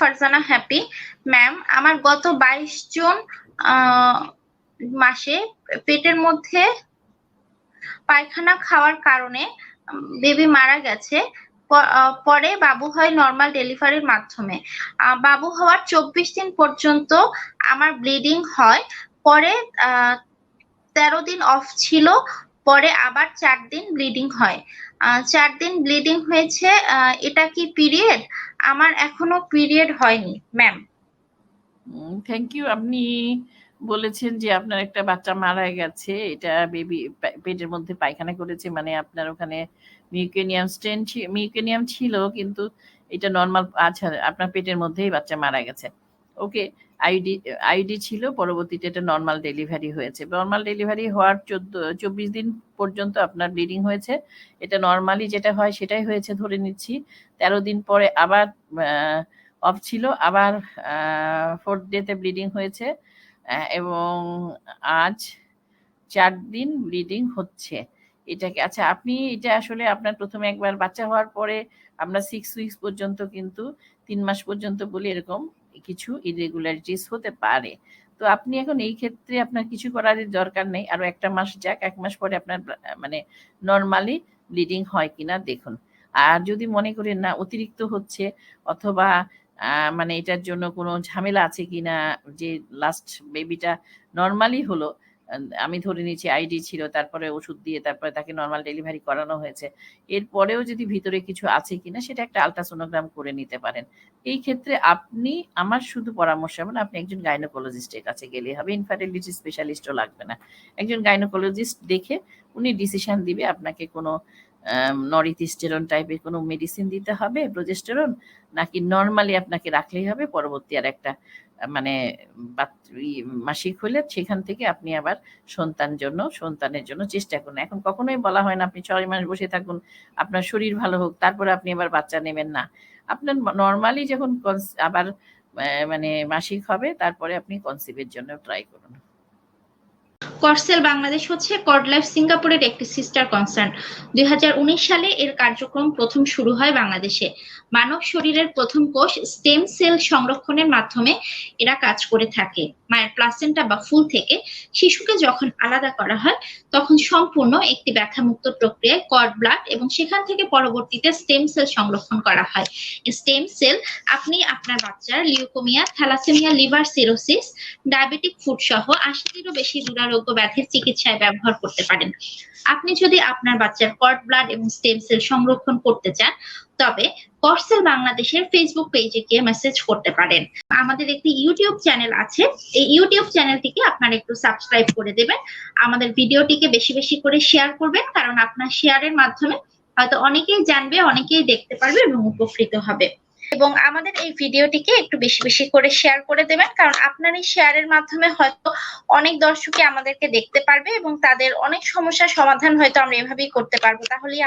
Farzana happy ma'am আমার গত বাইশ জুন মাসে পেটের মধ্যে পায়খানা খাওয়ার কারণে বেবি মারা গেছে। পরে বাবু হয় নর্মাল ডেলিভারির মাধ্যমে। বাবু হওয়ার চব্বিশ দিন পর্যন্ত আমার ব্লিডিং হয়। পরে তেরো দিন অফ ছিল। পরে আবার চার দিন ব্লিডিং হয়। চার দিন ব্লিডিং হয়েছে এটা কি পিরিয়ড আমার এখনও পিরিয়ড হয়নি ম্যাম থ্যাংক ইউ আপনি বলেছেন যে আপনার একটা বাচ্চা মারা গেছে, এটা বেবি পেটের মধ্যে পায়খানা করেছে মানে আপনার ওখানে মিউকেনিয়াম স্টেন মিউকেনিয়াম ছিল, কিন্তু এটা নর্মাল আচ্ছা আপনার পেটের মধ্যেই বাচ্চা মারা গেছে। ওকে আইডি আইডি ছিল, পরবর্তীতে এটা নর্মাল ডেলিভারি হয়েছে। নর্মাল ডেলিভারি হওয়ার চোদ্দ, চব্বিশ দিন পর্যন্ত আপনার ব্লিডিং হয়েছে। এটা নর্মালি যেটা হয় সেটাই হয়েছে, ধরে নিচ্ছি। তেরো দিন পরে আবার অফ ছিল, আবার ফোর্থ ডেতে ব্লিডিং হয়েছে। এবং আজ চার দিন ব্লিডিং হচ্ছে। এটাকে আচ্ছা আপনি এটা আসলে আপনার প্রথমে একবার বাচ্চা হওয়ার পরে আমরা সিক্স উইকস পর্যন্ত কিন্তু তিন মাস পর্যন্ত বলি এরকম কিছু ইরেগুলারিটিস হতে পারে। তো আপনি এখন এই ক্ষেত্রে আপনার কিছু করার দরকার নেই, আরও একটা মাস যাক, এক মাস পরে আপনার মানে নর্মালি ব্লিডিং হয় কিনা দেখুন। আর যদি মনে করেন না অতিরিক্ত হচ্ছে অথবা মানে এটার জন্য কোনো ঝামেলা আছে কিনা, যে লাস্ট বেবিটা নর্মালি হলো আমি ধরে নিয়েছি আইডি ছিল, তারপরে ওষুধ দিয়ে তারপরে তাকে নর্মাল ডেলিভারি করানো হয়েছে। এরপরেও যদি ভিতরে কিছু আছে কিনা, সেটা একটা আলট্রাসোনোগ্রাম করে নিতে পারেন। এই ক্ষেত্রে আপনি, আমার শুধু পরামর্শ মানে আপনি একজন গাইনোকোলজিস্টের কাছে গেলে হবে। ইনফার্টিলিটি স্পেশালিস্টও লাগবে না। একজন গাইনোকোলজিস্ট দেখে, উনি ডিসিশন দিবে আপনাকে কোনো নরিথিস্টেরন টাইপের কোনো মেডিসিন দিতে হবে প্রোজেস্টেরন নাকি নর্মালি আপনাকে রাখলেই হবে, পরবর্তী আর একটা মানে মাসিক হলে সেখান থেকে আপনি আবার সন্তান জন্য, সন্তানের জন্য চেষ্টা করুন। এখন কখনোই বলা হয় না, আপনি ছয় মাস বসে থাকুন, আপনার শরীর ভালো হোক, তারপরে আপনি আবার বাচ্চা নেবেন না। আপনার নর্মালি যখন আবার মানে মাসিক হবে, তারপরে আপনি কনসিভের জন্য ট্রাই করুন। করসেল বাংলাদেশ হচ্ছে কর্ড লাইফ সিঙ্গাপুরের একটি সিস্টার কনসার্ন দুই হাজার উনিশ সালে এর কার্যক্রম প্রথম শুরু হয় বাংলাদেশে। মানব শরীরের প্রথম কোষ স্টেম সেল সংরক্ষণের মাধ্যমে এরা কাজ করে থাকে। মায়ের প্লাসেন্টা বা ফুল থেকে শিশুকে যখন আলাদা করা হয়, তখন সম্পূর্ণ একটি ব্যথামুক্ত প্রক্রিয়ায় কর্ড ব্লাড এবং সেখান থেকে পরবর্তীতে স্টেম সেল সংরক্ষণ করা হয়। স্টেম সেল আপনি আপনার বাচ্চার leukaemia thalassaemia liver cirrhosis diabetic food সহ আশিটিরও বেশি দুরারোগ্য ব্যাধির চিকিৎসায় ব্যবহার করতে পারেন। আপনি যদি আপনার বাচ্চার কর্ড ব্লাড এবং স্টেম সেল সংরক্ষণ করতে চান, তবে করসেল বাংলাদেশের ফেসবুক পেজে গিয়ে মেসেজ করতে পারেন। আমাদের একটি ইউটিউব চ্যানেল আছে। এই ইউটিউব চ্যানেলটিকে আপনারা একটু সাবস্ক্রাইব করে দেবেন। আমাদের ভিডিওটিকে বেশি বেশি করে শেয়ার করবেন, কারণ আপনার শেয়ারের মাধ্যমে হয়তো অনেকেই জানবে, অনেকেই দেখতে পারবে এবং উপকৃত হবে। এবং আমাদের এই ভিডিওটিকে একটু বেশি বেশি করে শেয়ার করে দেবেন, কারণ আপনার এই শেয়ারের মাধ্যমে হয়তো অনেক দর্শকই আমাদেরকে দেখতে পারবে এবং তাদের অনেক সমস্যার সমাধান হয়তো আমরা এভাবেই করতে পারব। তাহলেই